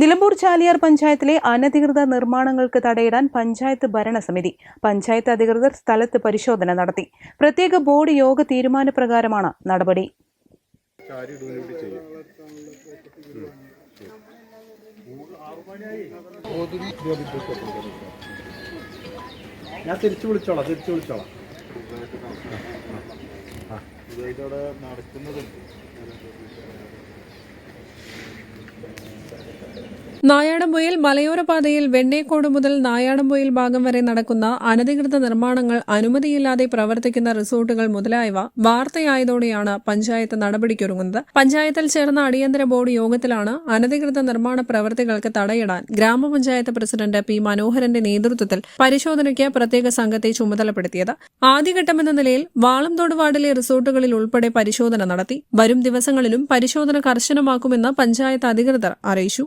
നിലമ്പൂർ ചാലിയാർ പഞ്ചായത്തിലെ അനധികൃത നിർമ്മാണങ്ങൾക്ക് തടയിടാൻ പഞ്ചായത്ത് ഭരണസമിതി പഞ്ചായത്ത് അധികൃതർ സ്ഥലത്ത് പരിശോധന നടത്തി. പ്രത്യേക ബോർഡ് യോഗ തീരുമാനപ്രകാരമാണ് നടപടി. ഞാൻ തിരിച്ചു വിളിച്ചോളാം തിരിച്ചു വിളിച്ചോളാം. നായാടംപൊയിൽ മലയോര പാതയിൽ വെണ്ണേക്കോട് മുതൽ നായാടംപൊയിൽ ഭാഗം വരെ നടക്കുന്ന അനധികൃത നിർമ്മാണങ്ങൾ അനുമതിയില്ലാതെ പ്രവർത്തിക്കുന്ന റിസോർട്ടുകൾ മുതലായവ വാർത്തയായതോടെയാണ് പഞ്ചായത്ത് നടപടിക്കൊരുങ്ങുന്നത്. പഞ്ചായത്തിൽ ചേർന്ന അടിയന്തര ബോർഡ് യോഗത്തിലാണ് അനധികൃത നിർമ്മാണ പ്രവർത്തികൾക്ക് തടയിടാൻ ഗ്രാമപഞ്ചായത്ത് പ്രസിഡന്റ് പി മനോഹരന്റെ നേതൃത്വത്തിൽ പരിശോധനയ്ക്ക് പ്രത്യേക സംഘത്തെ ചുമതലപ്പെടുത്തിയത്. ആദ്യഘട്ടമെന്ന നിലയിൽ വാളംതോട് വാർഡിലെ റിസോർട്ടുകളിൽ ഉൾപ്പെടെ പരിശോധന നടത്തി. വരും ദിവസങ്ങളിലും പരിശോധന കർശനമാക്കുമെന്ന് പഞ്ചായത്ത് അധികൃതർ അറിയിച്ചു.